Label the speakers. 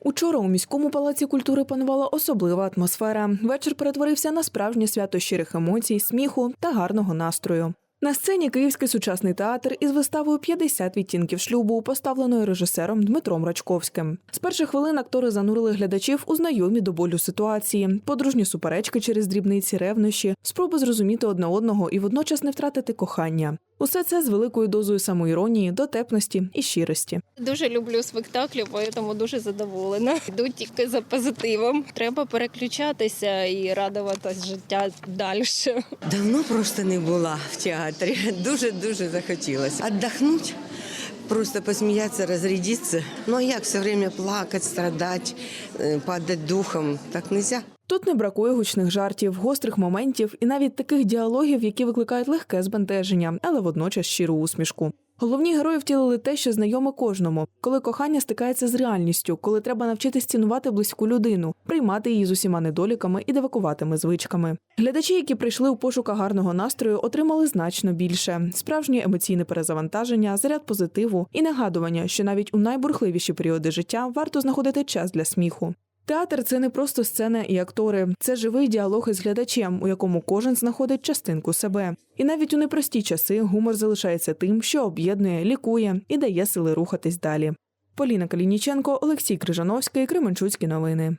Speaker 1: Учора у міському палаці культури панувала особлива атмосфера. Вечір перетворився на справжнє свято щирих емоцій, сміху та гарного настрою. На сцені Київський сучасний театр із виставою «50 відтінків шлюбу, поставленою режисером Дмитром Рачковським. З перших хвилин актори занурили глядачів у знайомі до болю ситуації, подружні суперечки через дрібниці, ревнощі, спроби зрозуміти одне одного і водночас не втратити кохання. Усе це з великою дозою самоіронії, дотепності і щирості.
Speaker 2: Дуже люблю спектаклі, тому дуже задоволена. Йду тільки за позитивом. Треба переключатися і радуватись життя далі.
Speaker 3: Давно просто не була в театрі. Дуже дуже захотілося. Отдохнуть, просто посміятися, розрядитися. Ну а як все время плакати, страдати, е, падати духом? Так нельзя.
Speaker 1: Тут не бракує гучних жартів, гострих моментів і навіть таких діалогів, які викликають легке збентеження, але водночас щиру усмішку. Головні герої втілили те, що знайоме кожному, коли кохання стикається з реальністю, коли треба навчитись цінувати близьку людину, приймати її з усіма недоліками і девакуватими звичками. Глядачі, які прийшли у пошуках гарного настрою, отримали значно більше: справжнє емоційне перезавантаження, заряд позитиву і нагадування, що навіть у найбурхливіші періоди життя варто знаходити час для сміху. Театр це не просто сцена і актори, це живий діалог із глядачем, у якому кожен знаходить частинку себе. І навіть у непрості часи гумор залишається тим, що об'єднує, лікує і дає сили рухатись далі. Поліна Калініченко, Олексій Крижановський, Кременчуцькі новини.